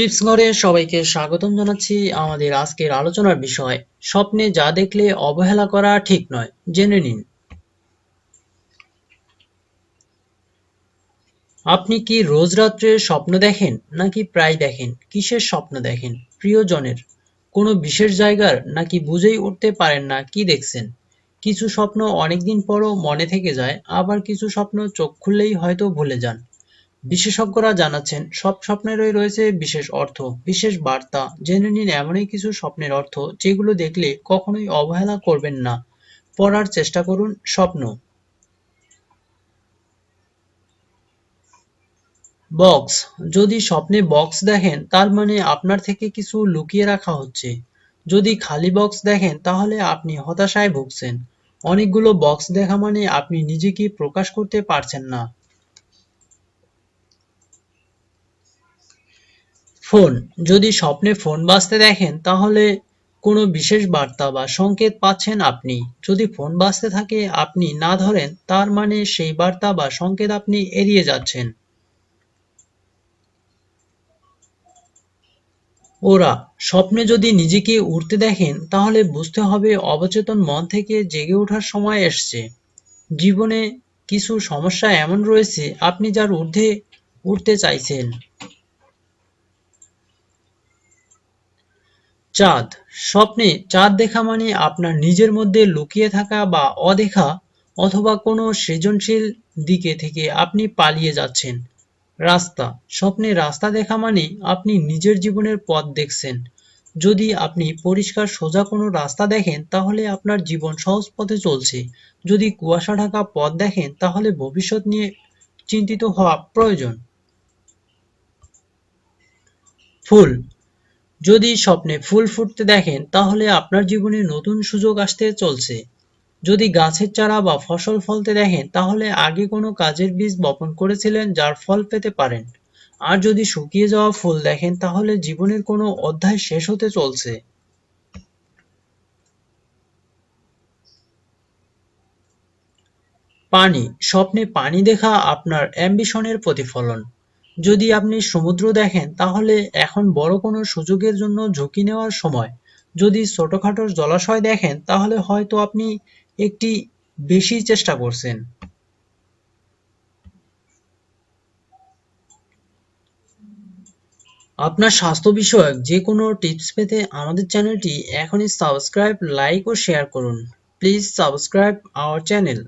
Tips ঘরে সবাইকে স্বাগতম জানাচ্ছি আমাদের আজকের আলোচনার বিষয়, স্বপ্নে যা দেখলে অবহেলা করা ঠিক নয়, জেনে নিন। আপনি কি রোজ রাত্রে স্বপ্ন দেখেন নাকি প্রায় দেখেন? কিসের স্বপ্ন দেখেন? প্রিয়জনের? কোনো বিশেষ জায়গার? নাকি বুঝেই উঠতে পারেন না কি দেখছেন? কিছু স্বপ্ন অনেকদিন পরও মনে থেকে যায়, আবার কিছু স্বপ্ন চোখ খুললেই হয়তো ভুলে যান। বিশেষজ্ঞরা জানাচ্ছেন, সব স্বপ্নেরই রয়েছে বিশেষ অর্থ, বিশেষ বার্তা। জেনে নিন এমনই কিছু স্বপ্নের অর্থ, যেগুলো দেখলে কখনোই অবহেলা করবেন না। পড়ার চেষ্টা করুন স্বপ্ন। বক্স। যদি স্বপ্নে বক্স দেখেন, তার মানে আপনার থেকে কিছু লুকিয়ে রাখা হচ্ছে। যদি খালি বক্স দেখেন, তাহলে আপনি হতাশায় ভুগছেন। অনেকগুলো বক্স দেখা মানে আপনি নিজেকে প্রকাশ করতে পারছেন না। ফোন। যদি স্বপ্নে ফোন বাজতে দেখেন, তাহলে কোনো বিশেষ বার্তা বা সংকেত পাচ্ছেন আপনি। যদি ফোন বাজতে থাকে, আপনি না ধরেন, তার মানে সেই বার্তা বা সংকেত আপনি এড়িয়ে যাচ্ছেন। ওরা, স্বপ্নে যদি নিজেকে উড়তে দেখেন, তাহলে বুঝতে হবে অবচেতন মন থেকে জেগে ওঠার সময় এসছে। জীবনে কিছু সমস্যা এমন রয়েছে, আপনি যার ঊর্ধ্বে উঠতে চাইছেন। চাঁদ। স্বপ্নে চাঁদ দেখা মানে আপনার নিজের মধ্যে লুকিয়ে থাকা বা অদেখা অথবা কোনো সৃজনশীল দিকে থেকে আপনি পালিয়ে যাচ্ছেন। রাস্তা। স্বপ্নে রাস্তা দেখা মানে আপনি নিজের জীবনের পথ দেখছেন। যদি আপনি পরিষ্কার সোজা কোনো রাস্তা দেখেন, তাহলে আপনার জীবন সহজ পথে চলছে। যদি কুয়াশা ঢাকা পথ দেখেন, তাহলে ভবিষ্যৎ নিয়ে চিন্তিত হওয়া প্রয়োজন। ফুল। যদি স্বপ্নে ফুল ফুটতে দেখেন, তাহলে আপনার জীবনে নতুন সুযোগ আসতে চলছে। যদি গাছের চারা বা ফসল ফলতে দেখেন, তাহলে আগে কোনো কাজের বীজ বপন করেছিলেন যার ফল পেতে পারেন। আর যদি শুকিয়ে যাওয়া ফুল দেখেন, তাহলে জীবনের কোনো অধ্যায় শেষ হতে চলছে। পানি। স্বপ্নে পানি দেখা আপনার অ্যাম্বিশনের প্রতিফলন। যদি আপনি সমুদ্র দেখেন, তাহলে এখন বড় কোনো সুযোগের জন্য ঝুঁকি নেওয়ার সময়। যদি ছোটখাটো জলাশয় দেখেন, তাহলে হয়তো আপনি একটি বেশি চেষ্টা করছেন। আপনার স্বাস্থ্য বিষয়ক যে কোনো টিপস পেতে আমাদের চ্যানেলটি এখনই সাবস্ক্রাইব, লাইক ও শেয়ার করুন। Please subscribe our channel.